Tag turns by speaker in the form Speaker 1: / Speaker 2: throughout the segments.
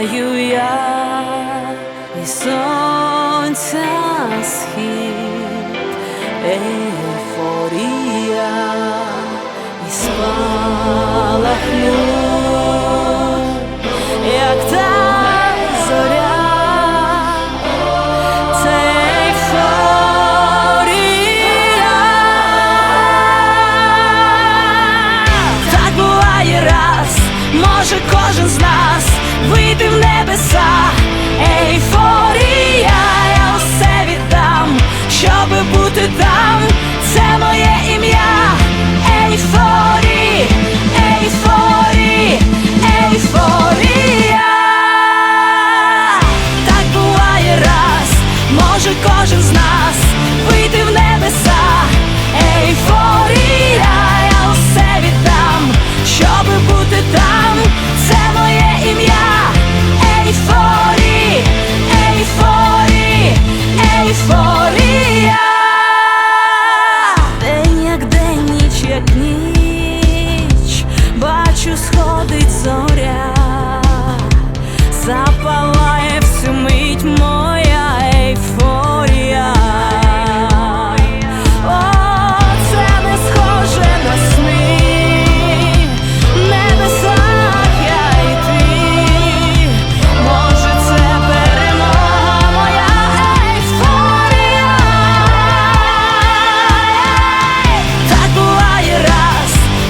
Speaker 1: знаю я і сонця схід, ейфорія і спалах як та Може, кожен з нас вийти в небеса.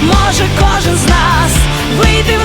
Speaker 1: може кожен з нас вийти.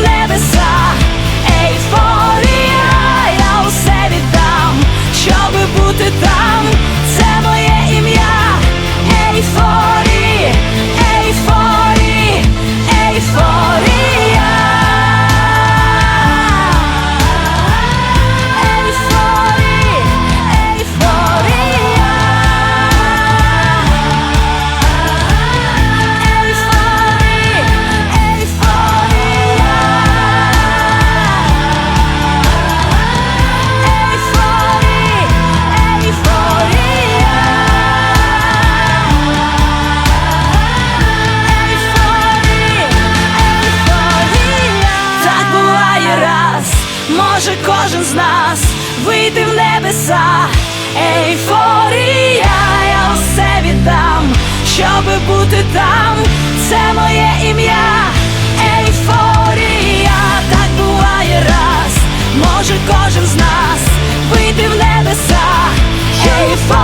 Speaker 1: вийти в небеса, ейфорія, я все віддам, щоби бути там, це моє ім'я, ейфорія, так буває раз, може кожен з нас. Вийти в небеса, ейфорія.